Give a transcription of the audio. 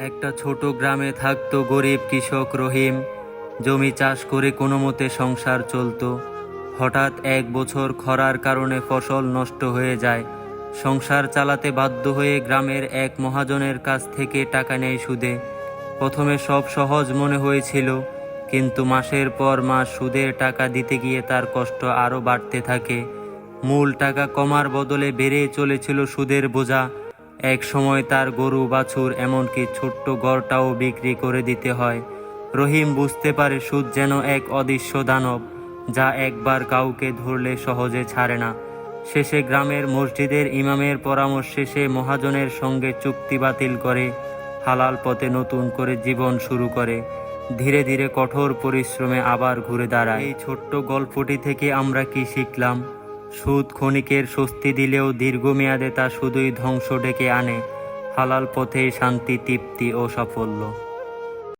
একটা ছোট গ্রামে থাকতো গরিব কৃষক রহিম। জমি চাষ করে কোনো মতে সংসার চলতো। হঠাৎ এক বছর খরার কারণে ফসল নষ্ট হয়ে যায়। সংসার চালাতে বাধ্য হয়ে গ্রামের এক মহাজনের কাছ থেকে টাকা নেয় সুদে। প্রথমে সব সহজ মনে হয়েছিল, কিন্তু মাসের পর মাস সুদের টাকা দিতে গিয়ে তার কষ্ট আরও বাড়তে থাকে। মূল টাকা কমার বদলে বেড়ে চলেছিল সুদের বোঝা। এক সময় তার গরু বাছুর এমনকি ছোট্ট গড়টাও বিক্রি করে দিতে হয়। রহিম বুঝতে পারে সুদ যেন এক অদৃশ্য দানব, যা একবার কাউকে ধরলে সহজে ছাড়ে না। শেষে গ্রামের মসজিদের ইমামের পরামর্শে সে মহাজনের সঙ্গে চুক্তি বাতিল করে, হালাল পথে নতুন করে জীবন শুরু করে। ধীরে ধীরে কঠোর পরিশ্রমে আবার ঘুরে দাঁড়ায়। এই ছোট্ট গল্পটি থেকে আমরা কি শিখলাম? সুদ ক্ষণিকের স্বস্তি দিলেও দীর্ঘমেয়াদে তা শুধুই ধ্বংস ডেকে আনে। হালাল পথেই শান্তি, তৃপ্তি ও সাফল্য।